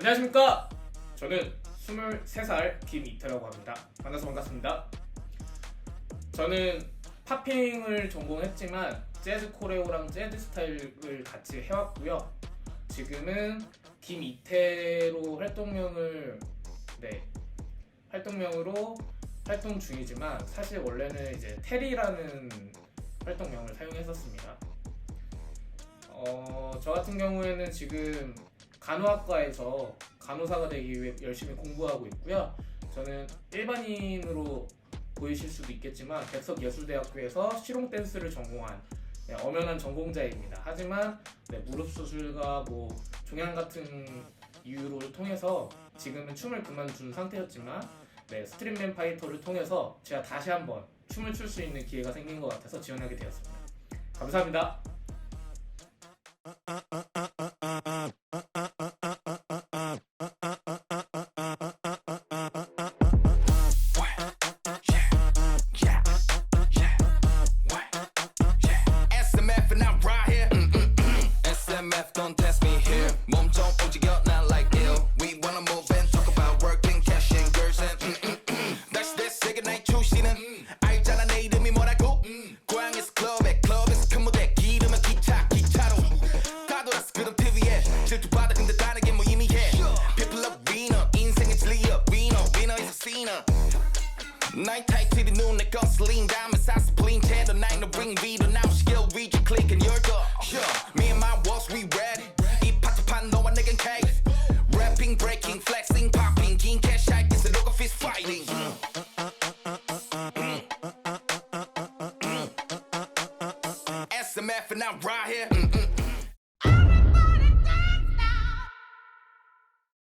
안녕하십니까. 저는 23살 김이태라고 합니다. 만나서 반갑습니다. 저는 팝핑을 전공했지만 재즈 코레오랑 재즈 스타일을 같이 해왔고요. 지금은 김이태로 활동명을 네 활동명으로 활동 중이지만 사실 원래는 이제 테리라는 활동명을 사용했었습니다. 어, 저 같은 경우에는 지금 간호학과에서 간호사가 되기 위해 열심히 공부하고 있고요. 저는 일반인으로 보이실 수도 있겠지만 백석예술대학교에서 실용 댄스를 전공한 네, 엄연한 전공자입니다. 하지만 네, 무릎 수술과 뭐 종양 같은 이유를 통해서 지금은 춤을 그만둔 상태였지만 네, 스트림맨 파이터를 통해서 제가 다시 한번 춤을 출 수 있는 기회가 생긴 것 같아서 지원하게 되었습니다. 감사합니다. don't test me here. 몸좀 움직여 not like ill. We wanna move and talk about working, cashing girls and 다시 내 세계 나의 출시는 알잖아 내 이름이 뭐라고. 고향에서 클럽에 클럽에서 큰 무대 기름은 기차 기차로 다 돌았어 그런 TV에 질투받아 근데 다르게 뭐 이미 해. People love winner 인생의 진리야 winner winner is a sinner. 나의 타이틀이 눈에 거슬린 다음에 사스플린 채도 나의 no ring 위로 SMF and I'm right here.